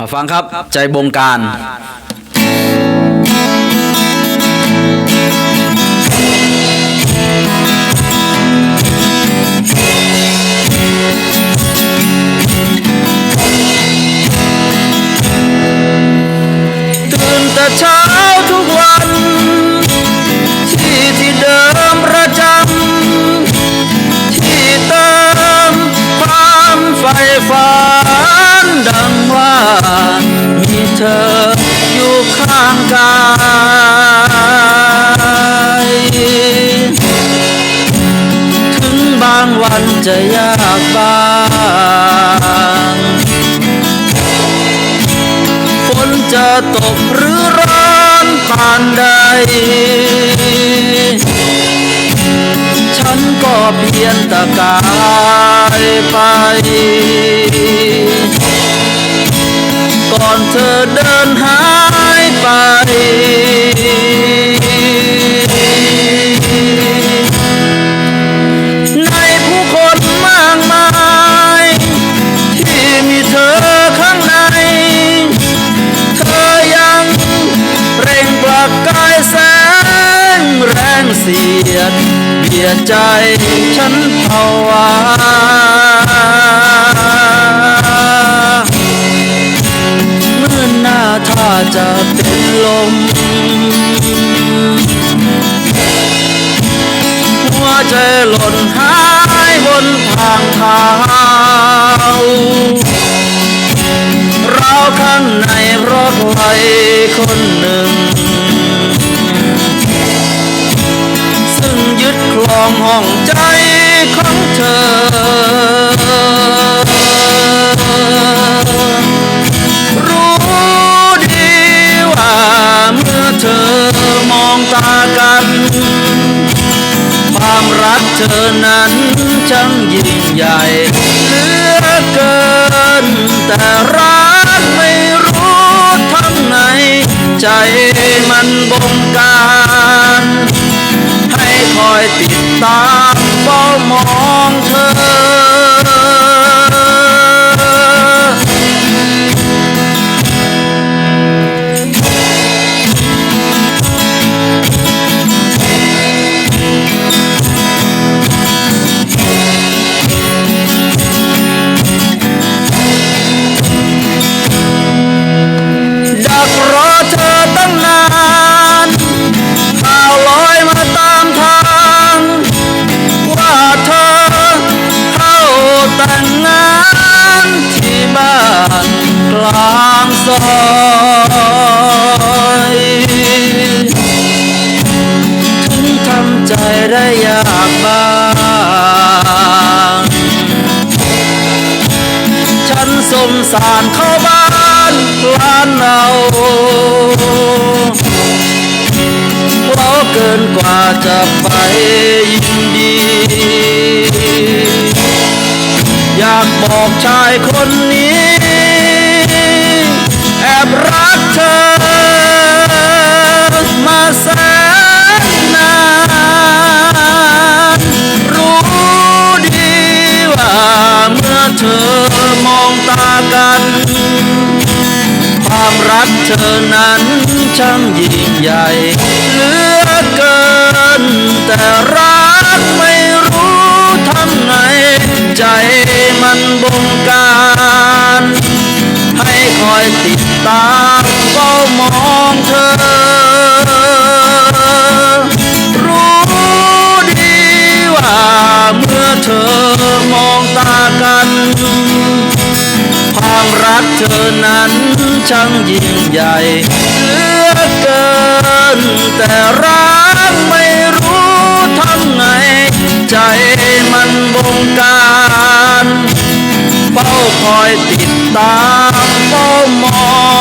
มาฟังครับใจบงการตื่นแต่เช้า เธออยู่ข้างกายถึงบางวันจะยากบางฝนจะตกหรือร้อนปานใด ฉันก็เพียงตะกายไป อนเธอเดินหายไป ในผู้คนมากมาย ที่มีเธอข้างใน เธอยังเร่งปลักกายแสงแรงเสียด เบียดใจฉันภาวา จะเป็นลม หัวใจหล่นหายบนทางเท้าเราข้างในรถไฟคนหนึ่ง ซึ่งยึดครองห้องใจของเธอ ธอนั้นช่างยิ่งใหญ่เหลือเกิน แต่รักไม่รู้ทำไงใจมันบงการ ให้คอยติดตามเฝ้ามองเธอ อยถึงทำใจได้ยากบ้างฉันสมสารเข้าบ้านล้านเราเพราะเกินกว่าจะไปยินดี อยากบอกชายคนนี้ เธอมองตากัน ความรักเธอนั้นช่างยิ่งใหญ่เหลือเกิน แต่รักไม่รู้ทำไง ใจมันบงการ ให้คอยติดตามเฝ้ามองเธอ เธอนั้นช่างยิ่งใหญ่เหลือเกิน แต่รักไม่รู้ทำไง ใจมันบงการเฝ้าคอยติดตามเฝ้ามอง